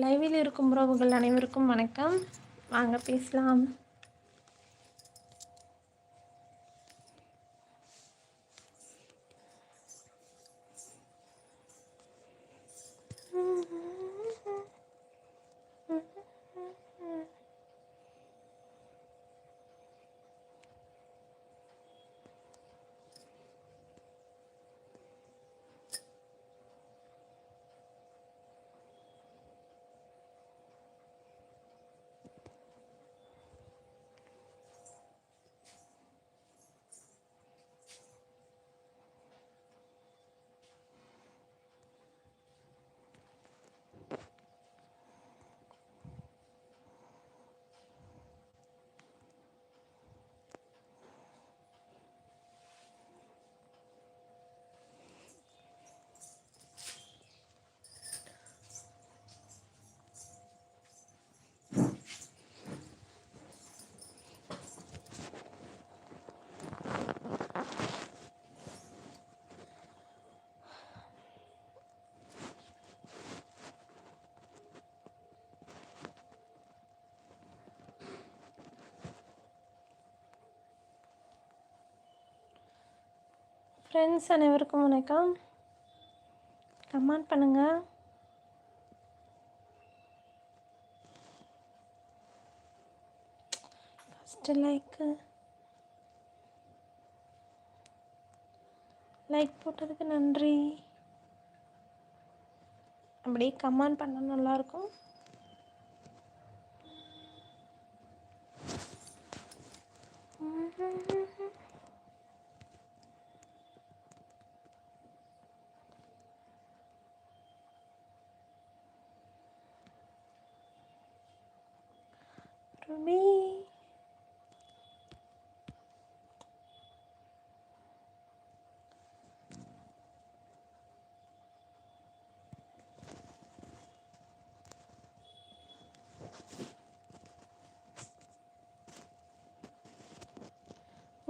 லைவில் இருக்கும் உறவுகள் அனைவருக்கும் வணக்கம். வாங்க பேசலாம். ஃப்ரெண்ட்ஸ் அனைவருக்கும் வணக்கம். கமெண்ட் பண்ணுங்கள் ஃபஸ்ட்டு லைக்கு லைக் போட்டதுக்கு நன்றி. அப்படியே கமெண்ட் பண்ண நல்லாயிருக்கும். ரூபி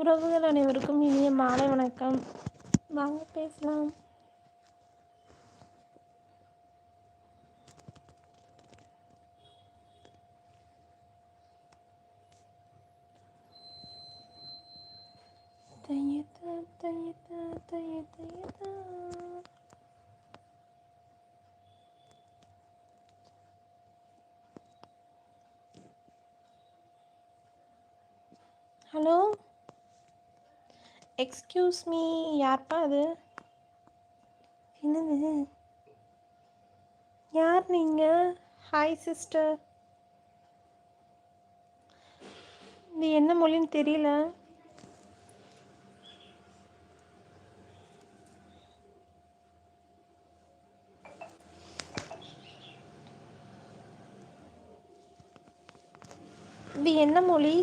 உறவுகள் அனைவருக்கும் இனிய மாலை வணக்கம். வாங்க பேசலாம். தையதா தையதா தைய தையதா ஹலோ? எக்ஸ்கியூஸ் மீ யார்ப்பா அது? என்னது? யார் நீங்கள் ஹாய் சிஸ்டர் இது என்ன மொழின்னு தெரியல. இது என்ன மொழி?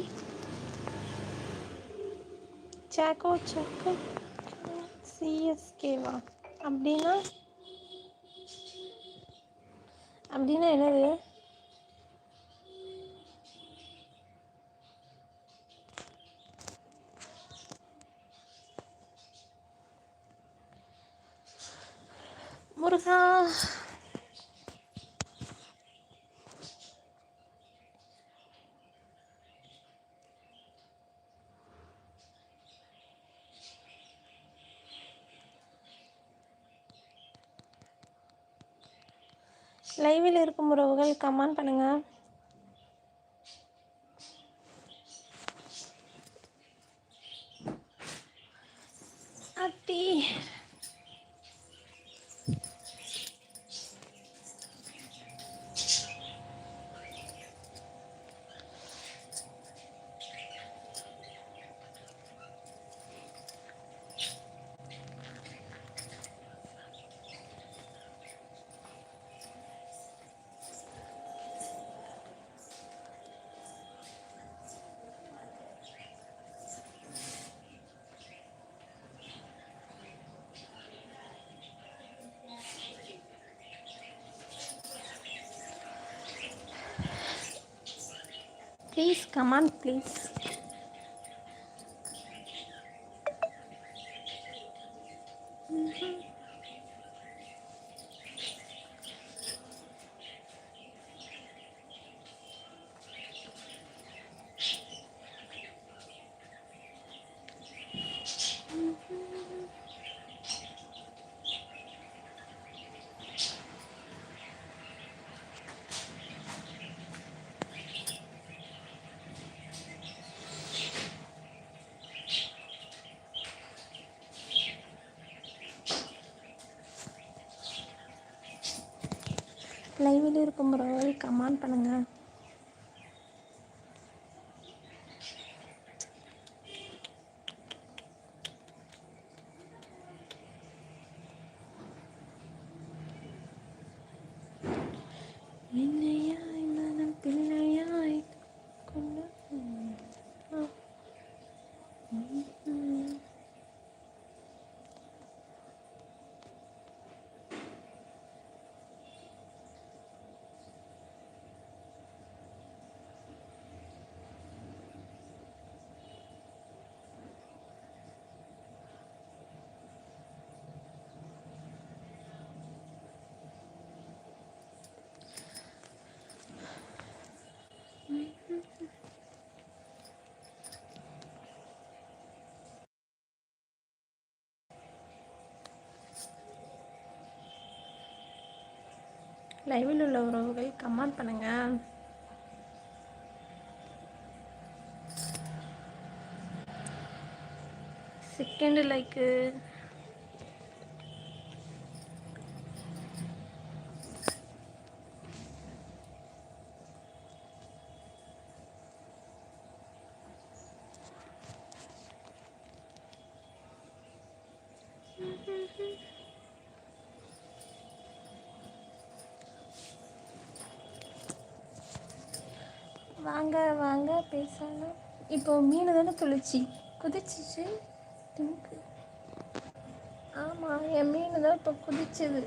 சேக்கோ சேக்கோ சிஎஸ்கேவா அப்படின்னா அப்படின்னா என்னது? முருகா லைவில் இருக்கும் உறவுகள் கமெண்ட் பண்ணுங்கள் ப்ளீஸ் கமான் ப்ளீஸ் லைவில் இருக்கும் ப்ரோவில் கமெண்ட் பண்ணுங்கள் என்ன மனம் பிள்ளையாய் கொண்டு ஆ. ம். லைவில் உள்ள உறவுகள் கமெண்ட் பண்ணுங்க. செகண்ட் லைக்கு வாங்க வாங்க பேசலாம் இப்போ மீன் தானே துளிச்சி குதிச்சிச்சு ஆமாம் என் மீன் தான் இப்போ குதிச்சது.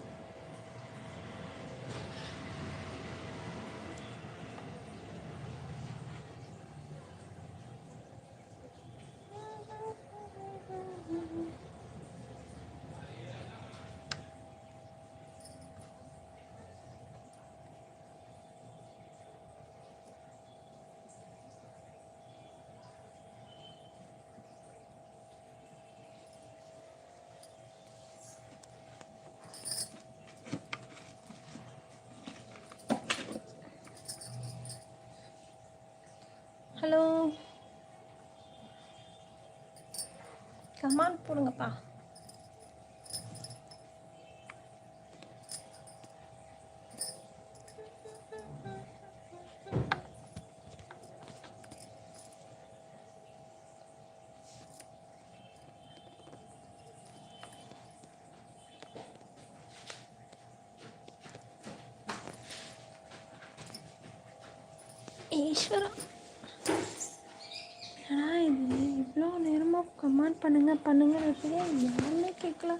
ஹலோ. கமான் போடுங்கப்பா. ஈஸ்வரா. ஆனால் இது? இவ்வளோ நேரமாக கமெண்ட் பண்ணுங்க பண்ணுங்கள் யாருமே கேட்கல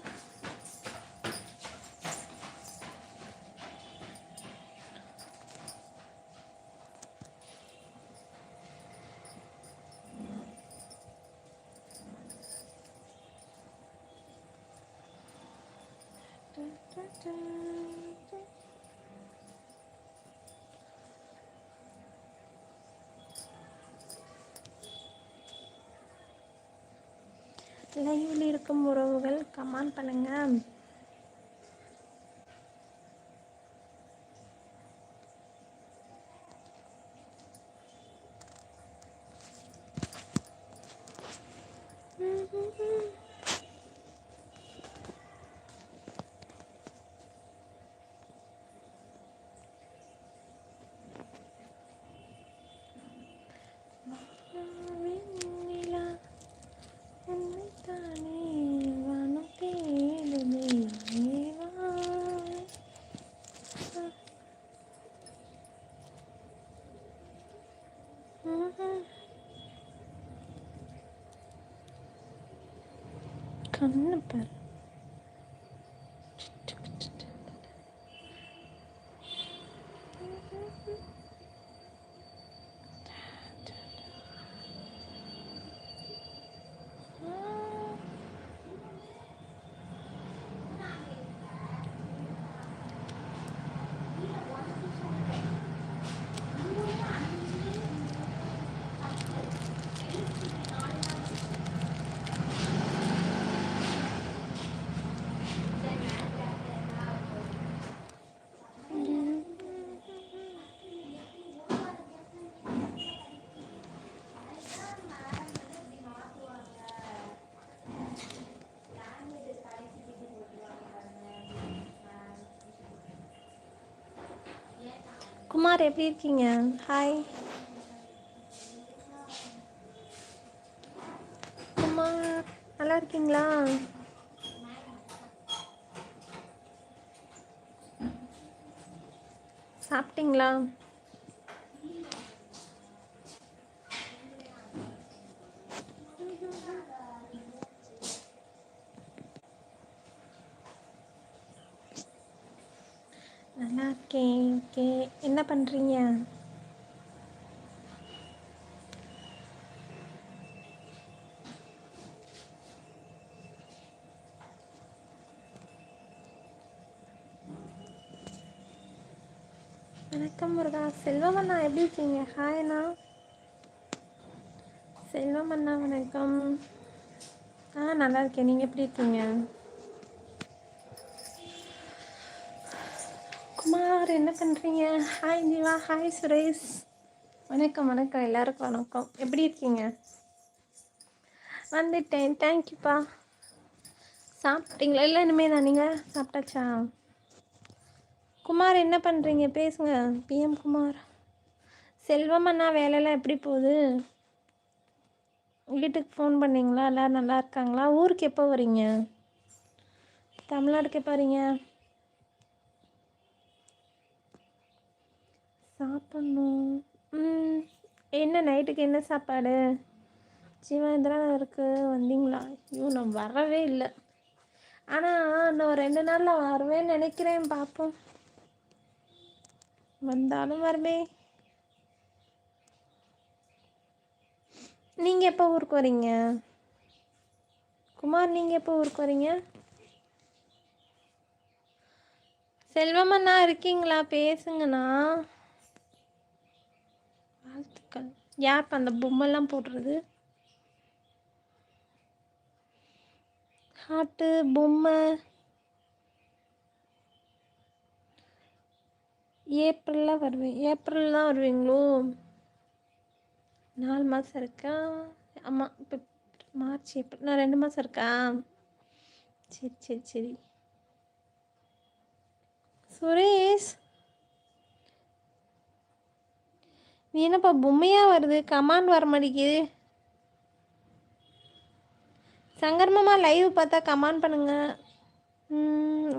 லைவில் இருக்கும் உறவுகள் கமெண்ட் பண்ணுங்க. கண்ணு பாரு. குமார் எப்படி இருக்கீங்க? ஹாய் குமார் நல்லா இருக்கீங்களா? சாப்பிட்டீங்களா நல்லா இருக்கேன் ஓகே என்ன பண்ணுறீங்க வணக்கம் முருகா. செல்வம் அண்ணா எப்படி இருக்கீங்க? ஹாய் அண்ணா. செல்வம் அண்ணா வணக்கம். ஆ நல்லா இருக்கேன். நீங்கள் எப்படி இருக்கீங்க? குமார் என்ன பண்ணுறீங்க ஹாய் ஜீவா ஹாய் சுரேஷ். வணக்கம் வணக்கம். எல்லாருக்கும் வணக்கம். எப்படி இருக்கீங்க? வந்துட்டேன். தேங்க்யூப்பா சாப்பிட்டீங்களா? இல்லை இனிமேல் தான். நீங்கள் சாப்பிட்டாச்சா? குமார் என்ன பண்ணுறீங்க பேசுங்க. பிஎம் குமார். செல்வம் அண்ணா வேலையெல்லாம் எப்படி போகுது? வீட்டுக்கு ஃபோன் பண்ணீங்களா? எல்லோரும் நல்லா இருக்காங்களா? ஊருக்கு எப்போ வரீங்க தமிழ்நாடுக்கு எப்போ வரீங்க சாப்பிட்ணும். ம் என்ன நைட்டுக்கு என்ன சாப்பாடு? ஜீவா இருக்குது வந்தீங்களா? ஐயோ நான் வரவே இல்லை. ஆனால் இன்னும் ரெண்டு நாளில் வருவேன்னு நினைக்கிறேன் பார்ப்போம் வந்தாலும் வருமே. நீங்கள் எப்போ ஊருக்கு வரீங்க? குமார் நீங்கள் எப்போ ஊருக்கு வரீங்க? செல்வமண்ணா இருக்கீங்களா? பேசுங்கண்ணா. வாழ்த்துக்கள். யார் அந்த பொம்மைலாம் போடுறது? ஹாட்டு பொம்மை. ஏப்ரலில் வருவேன். ஏப்ரல் தான் வருவீங்களோ? நாலு மாதம் இருக்கா? ஆமாம் இப்போ மார்ச் ஏப்ரல் நான் ரெண்டு மாதம் இருக்கா? சரி சரி சரி. சுரேஷ்? நீ என்னப்பா பொம்மையாக வருது? கமாண்ட் வர மாட்டேங்குது. சங்கர்மமாக லைவ் பார்த்தா கமாண்ட் பண்ணுங்க.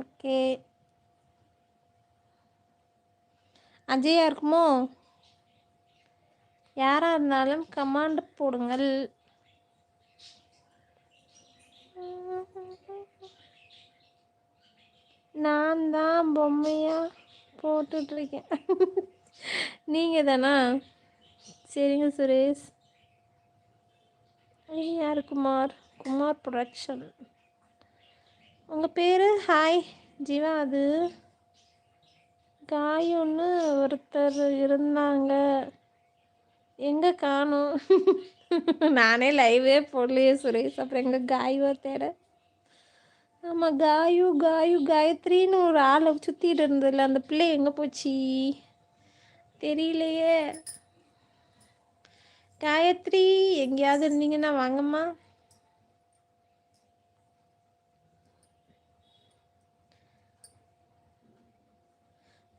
ஓகே. அஜயா இருக்குமோ? யாராக இருந்தாலும் கமாண்ட் போடுங்கள். நான் தான் பொம்மையாக போட்டுட்ருக்கேன். நீங்கள் தானா? சரிங்க சுரேஷ். யார் குமார்? குமார் ப்ரொடக்ஷன் உங்கள் பேர்? ஹாய் ஜீவா அது. காயுன்னு ஒருத்தர் இருந்தாங்க. எங்கே காணும் நானே லைவே போடலையே சுரேஷ். அப்புறம் எங்கே காயுவா தேட ஆமாம் காயு காயு காயத்ரின்னு ஒரு ஆளை சுற்றிட்டு இருந்ததில்ல அந்த பிள்ளை எங்கே போச்சு? தெரியலையே. காயத்ரி எங்கேயாவது இருந்தீங்கன்னா வாங்கம்மா.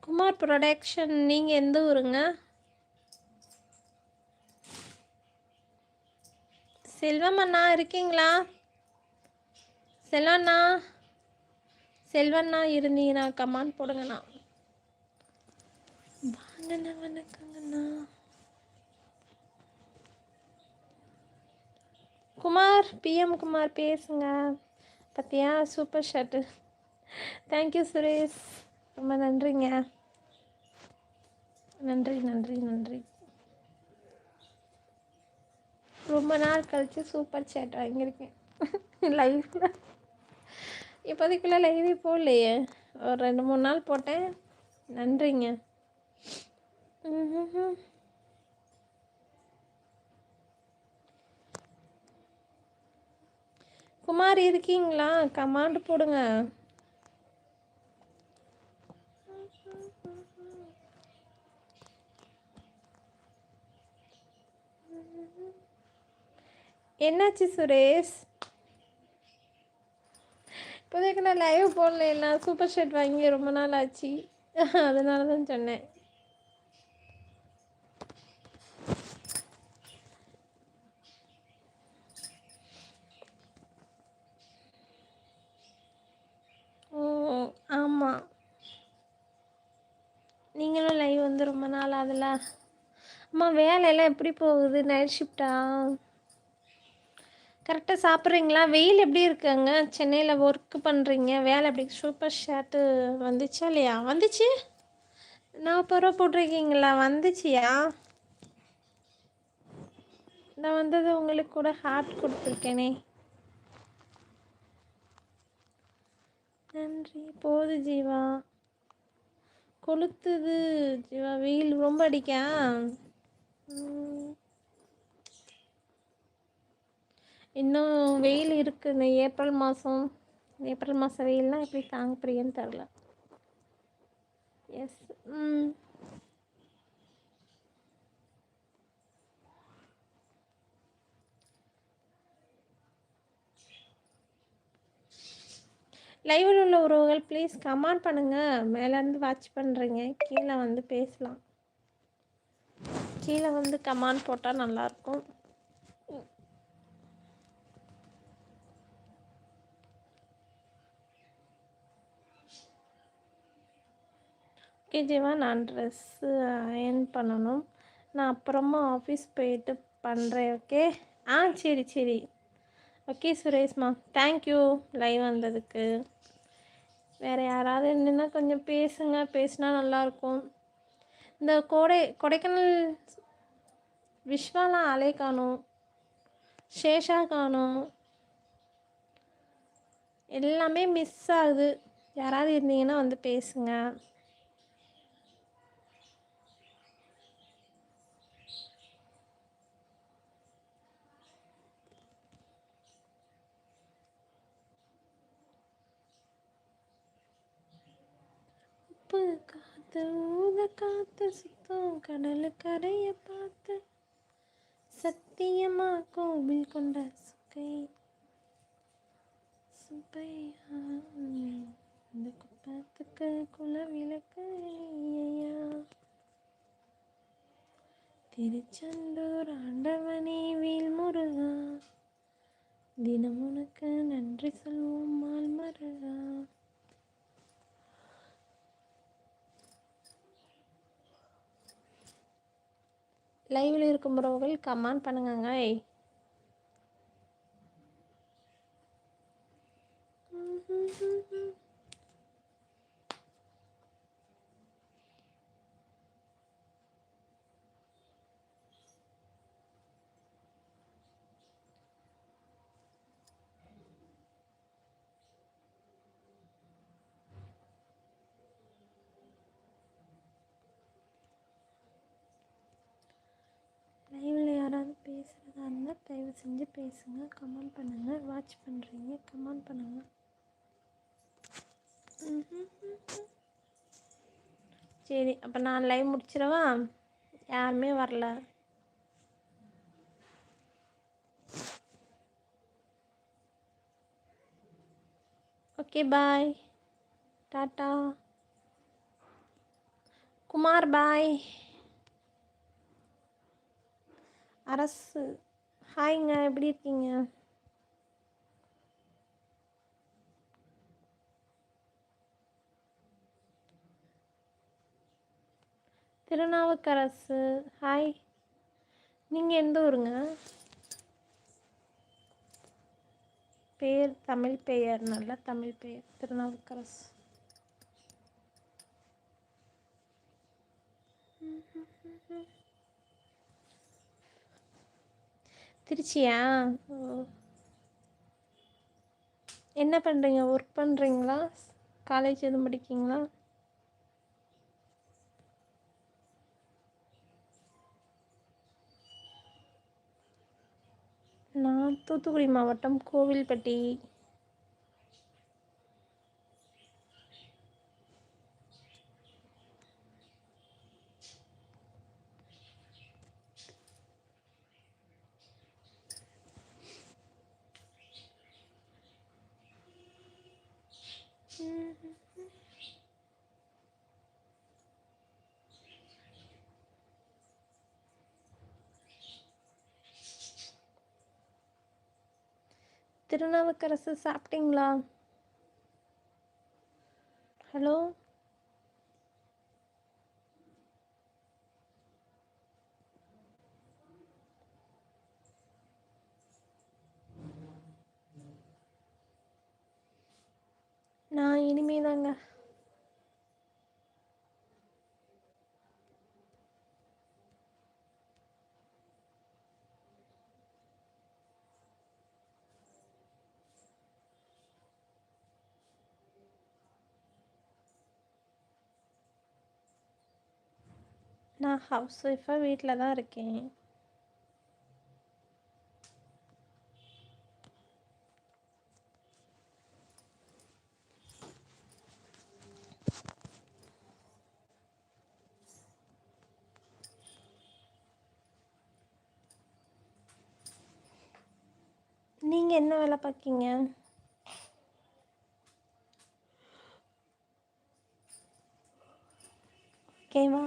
குமார் ப்ரொடக்ஷன் நீங்கள் எந்த ஊருங்க? செல்வம் அண்ணா இருக்கீங்களா? செல்வண்ணா செல்வண்ணா இருந்தீங்கன்னா கமான் போடுங்கண்ணா. வாங்கண்ணா வணக்கங்கண்ணா. குமார் பிஎம் குமார் பேசுங்க. பார்த்தியா சூப்பர் ஷர்ட்டு தேங்க்யூ சுரேஷ் ரொம்ப நன்றிங்க. நன்றி நன்றி நன்றி. ரொம்ப நாள் கழித்து சூப்பர் சேட் வாங்கியிருக்கேன். லைஃப்பில் இப்போதைக்குள்ளே லைவே போடலையே. ஒரு ரெண்டு மூணு நாள் போட்டேன். நன்றிங்க. குமார் இருக்கீங்களா? கமாண்டு போடுங்க. என்னாச்சு சுரேஷ்? இப்போதைக்கு நான் லைவ் போடல சூப்பர் ஷர்ட் வாங்கி ரொம்ப நாள் ஆச்சு. அதனால தான் சொன்னேன். ஓ ஆமாம் நீங்களும் லைவ் வந்து ரொம்ப நாள் ஆகுதுல. அம்மா வேலையெல்லாம் எப்படி போகுது? நைட் ஷிஃப்டா கரெக்டாக சாப்பிட்றீங்களா? வெயில் எப்படி இருக்குங்க? சென்னையில் ஒர்க்கு பண்ணுறீங்க வேலை எப்படி? சூப்பர் ஷர்ட்டு வந்துச்சா இல்லையா? வந்துச்சு. நாற்பது ரூபா போட்டிருக்கீங்களா? வந்துச்சியா? நான் வந்தது உங்களுக்கு கூட ஹார்ட் கொடுத்துருக்கேனே. நன்றி. போது ஜீவா. கொளுத்துது ஜீவா. வெயில் ரொம்ப அடிக்கா ம். இன்னும் வெயில் இருக்குது இந்த ஏப்ரல் மாதம் ஏப்ரல் மாதம் வெயில்லாம் எப்படி தாங்க தெரில எஸ் ம். லைவில் உள்ள உறவுகள் ப்ளீஸ் கமெண்ட் பண்ணுங்கள் மேலேருந்து வாட்ச் பண்ணுறீங்க கீழே வந்து பேசலாம். கீழே வந்து கமெண்ட் போட்டால் நல்லாயிருக்கும் ஓகேஜிவா நான் ட்ரெஸ்ஸு அயன் பண்ணணும். நான் அப்புறமா ஆஃபீஸ் போயிட்டு பண்ணுறேன் ஓகே ஆ சரி சரி. ஓகே சுரேஷ்மா. தேங்க்யூ லைவ் வந்ததுக்கு. வேறு யாராவது இருந்ததுன்னா கொஞ்சம் பேசுங்க. பேசினா நல்லாயிருக்கும் இந்த கோடை கொடைக்கானல் விஸ்வாலாம் அலை காணும். சேஷா காணும். எல்லாமே மிஸ் ஆகுது. யாராவது இருந்தீங்கன்னா வந்து பேசுங்க. உப்பு காத்து ஊத காத்து சுத்தம் கடலு கரைய பார்த்து சத்தியமா கோவில் கொண்ட சுக்கை சுப்பையா இந்த குப்பத்துக்கு குல விளக்கு இல்லையா? திருச்செந்தூர் ஆண்டவனே வீல் முருகா தினம் உனக்கு நன்றி சொல்வோம் மால் மருகா. லைவில் இருக்கும் உறவுகள் கமெண்ட் Mm-hmm யாராவது பேசுகிறதா இருந்தால் தயவு செஞ்சு பேசுங்க. கமெண்ட் பண்ணுங்கள் வாட்ச் பண்ணுறீங்க கமெண்ட் பண்ணுங்கள் சரி அப்போ நான் லைவ் முடிச்சிடவா? யாருமே வரல. Okay bye tata. Kumar bye Arasu. ஹாய்ங்க எப்படி இருக்கீங்க? திருநாவுக்கரசு ஹாய். நீங்கள் எந்த ஊருங்க? பேர் தமிழ் பெயர் நல்ல தமிழ் பெயர் திருநாவுக்கரசு. திருச்சியா? ஓ. என்ன பண்ணுறீங்க ஒர்க் பண்ணுறீங்களா காலேஜ் எதுவும் படிக்கீங்களா? நான் தூத்துக்குடி மாவட்டம் கோவில்பட்டி. திருநாவுக்கரசு சாப்பிட்டீங்களா? ஹலோ? நான் இனிமே தாங்க நான் ஹவுஸ் ஒய்ஃபாக வீட்டில் தான் இருக்கேன். நீங்கள் என்ன வேலை பார்க்கீங்க ஓகேவா?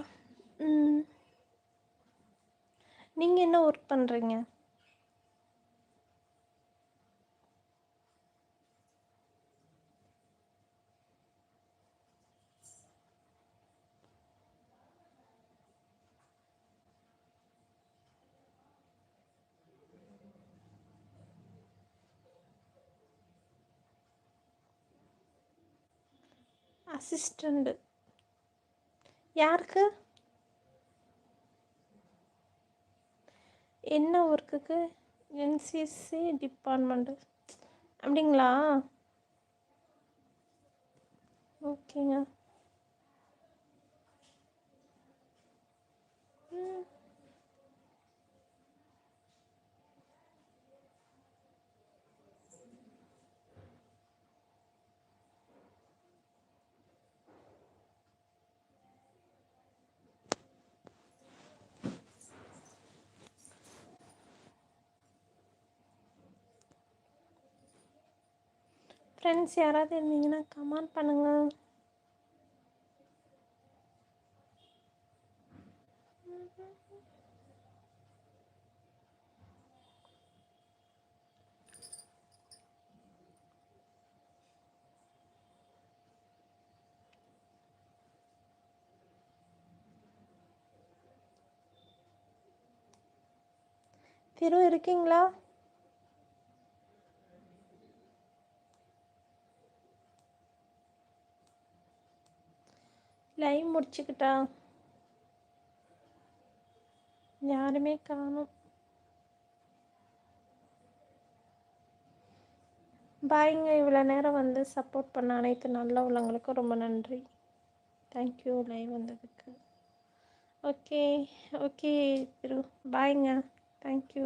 ம். நீங்கள் என்ன ஒர்க் பண்ணுறீங்க அசிஸ்டண்ட்டு யாருக்கு? என்ன ஒர்க்குக்கு என்சிசி டிபார்ட்மெண்ட்டு அப்படிங்களா? ஓகேங்க ஃப்ரெண்ட்ஸ் யாராவது இருந்தீங்கன்னா கமெண்ட் பண்ணுங்கள் திரு இருக்கீங்களா? லைவ் முடிச்சுக்கிட்டா? யாருமே காணும். பாய்ங்க இவ்வளோ நேரம் வந்து சப்போர்ட் பண்ண அனைத்து நல்ல உள்ளவங்களுக்கும் ரொம்ப நன்றி. தேங்க்யூ லைவ் வந்ததுக்கு. Okay okay Thiru. பாய்ங்க தேங்க்யூ